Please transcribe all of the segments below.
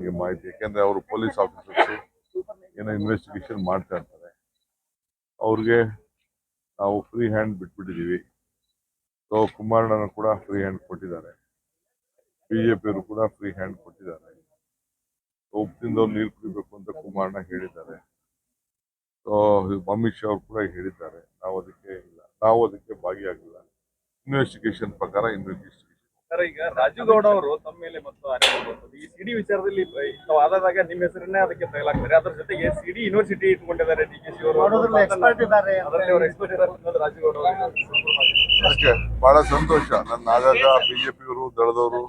ನನಗೆ ಮಾಹಿತಿ. ಯಾಕೆಂದ್ರೆ ಅವರು ಪೊಲೀಸ್ ಆಫೀಸರ್ಸ್ ಏನೋ ಇನ್ವೆಸ್ಟಿಗೇಷನ್ ಮಾಡ್ತಾ ಇರ್ತಾರೆ. ಅವ್ರಿಗೆ ನಾವು ಫ್ರೀ ಹ್ಯಾಂಡ್ ಬಿಟ್ಬಿಟ್ಟಿದ್ದೀವಿ ಸೊ ಕುಮಾರಣ್ಣನ ಕೂಡ ಫ್ರೀ ಹ್ಯಾಂಡ್ ಕೊಟ್ಟಿದ್ದಾರೆ. ಬಿಜೆಪಿಯವರು ಕೂಡ ಫ್ರೀ ಹ್ಯಾಂಡ್ ಕೊಟ್ಟಿದ್ದಾರೆ. ಉಪ್ಪಿಂದ ನೀರು ಕುಡಿಬೇಕು ಅಂತ ಕುಮಾರಣ್ಣ ಹೇಳಿದ್ದಾರೆ. ಸೊ ಅಮಿತ್ ಶಾ ಅವರು ಕೂಡ ಹೇಳಿದ್ದಾರೆ. ನಾವು ಅದಕ್ಕೆ ಇಲ್ಲ. ನಾವು ಅದಕ್ಕೆ ಭಾಗಿಯಾಗಿಲ್ಲ. ಇನ್ವೆಸ್ಟಿಗೇಷನ್ ಪ್ರಕಾರ ಇನ್ವೆಸ್ಟಿಗೇಷನ್ ಸರ್ ಈಗ ರಾಜುಗೌಡ ಅವರು ತಮ್ಮ ಮೇಲೆ ಮತ್ತು. ಈ ಸಿಡಿ ವಿಚಾರದಲ್ಲಿ ನಾವು ಆದಾಗ ನಿಮ್ಮ ಹೆಸರನ್ನೇ ಅದಕ್ಕೆ ತಗಲಾಗ್ತಾರೆ. ಅದ್ರ ಜೊತೆಗೆ ಸಿಡಿ ಯೂನಿವರ್ಸಿಟಿ ಇಟ್ಕೊಂಡಿದ್ದಾರೆ ಡಿ ಕೆ ಅವರು. ಮಾಡೋದ್ರಲ್ಲಿ expert ಇದ್ದಾರೆ. ಅದರಲ್ಲಿ ಅವರು ಎಕ್ಸ್ಪರ್ಟ್ ಇದ್ದಾರೆ ರಾಜೀವ್ ರಾಜುಗೌಡ ಅವರು ಅದಕ್ಕೆ ಬಹಳ ಸಂತೋಷ. ನನ್ನ ಆಗಾಗ ಬಿಜೆಪಿಯವರು ದಳದವರು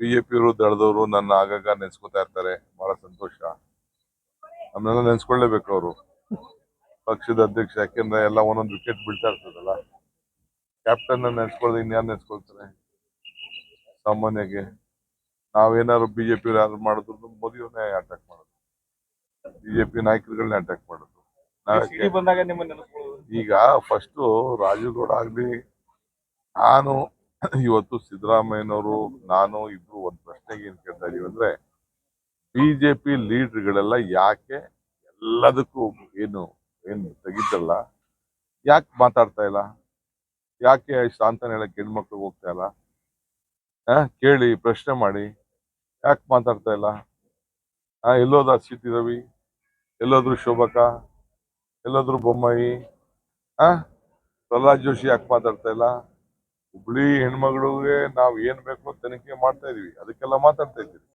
ಬಿಜೆಪಿಯವರು ದಳದವರು ನನ್ನ ಆಗಾಗ ನೆನ್ಸ್ಕೊತಾ ಇರ್ತಾರೆ. ಬಹಳ ಸಂತೋಷ. ನಮ್ಮನ್ನೆಲ್ಲ ನೆನ್ಸ್ಕೊಳ್ಳೇಬೇಕು ಅವರು. ಪಕ್ಷದ ಅಧ್ಯಕ್ಷ ಯಾಕೆಂದ್ರೆ ಎಲ್ಲ ಒಂದೊಂದು ವಿಕೆಟ್ ಬೀಳ್ತಾ ಇರ್ತದಲ್ಲ. ಕ್ಯಾಪ್ಟನ್ ನೆನ್ಸ್ಕೊಳ್ದೆ ಇನ್ಯಾರು ನೆನ್ಸ್ಕೊಳ್ತಾರೆ? ಸಾಮಾನ್ಯಗೆ ನಾವೇನಾದ್ರು ಬಿಜೆಪಿ ಯಾರು ಮಾಡಿದ್ರು ಮೋದಿಯವ್ರನ್ನೇ ಅಟ್ಯಾಕ್ ಮಾಡೋದು ಬಿಜೆಪಿ ನಾಯಕರುಗಳನ್ನೇ ಅಟ್ಯಾಕ್ ಮಾಡೋದು ಬಂದಾಗ ಈಗ ಫಸ್ಟು ರಾಜುಗೌಡ ಆಗ್ಲಿ ನಾನು ಇವತ್ತು ಸಿದ್ದರಾಮಯ್ಯನವರು ನಾನು ಇಬ್ರು ಒಂದು ಪ್ರಶ್ನೆಗೆ ಏನ್ ಕೇಳ್ತಾ ಇದೀವಿ ಅಂದ್ರೆ ಬಿಜೆಪಿ ಲೀಡರ್ಗಳೆಲ್ಲ ಯಾಕೆ ಎಲ್ಲದಕ್ಕೂ ಏನು ಏನು ತೆಗಿತಲ್ಲ? ಯಾಕೆ ಮಾತಾಡ್ತಾ ಇಲ್ಲ? ಯಾಕೆ ಶಾಂತನ ಹೇಳಕ್ಕೆ ಹೆಣ್ಮಕ್ಳಿಗೆ ಹೋಗ್ತಾ ಇಲ್ಲ? ಕೇಳಿ, ಪ್ರಶ್ನೆ ಮಾಡಿ. ಯಾಕೆ ಮಾತಾಡ್ತಾ ಇಲ್ಲ? ಎಲ್ಲೋದ ಸಿ ರವಿ, ಎಲ್ಲೋದ್ರು ಶೋಭಕ, ಎಲ್ಲೋದ್ರು ಬೊಮ್ಮಾಯಿ, ಆ? ಪ್ರಹ್ಲಾದ್ ಜೋಶಿ ಯಾಕೆ ಮಾತಾಡ್ತಾ ಇಲ್ಲ? ಹುಬ್ಳಿ ಹೆಣ್ಮಗಳಿಗೆ ನಾವು ಏನ್ ಬೇಕೋ ತನಿಖೆ ಮಾಡ್ತಾ ಇದೀವಿ. ಅದಕ್ಕೆಲ್ಲ ಮಾತಾಡ್ತಾ ಇದ್ದೀವಿ.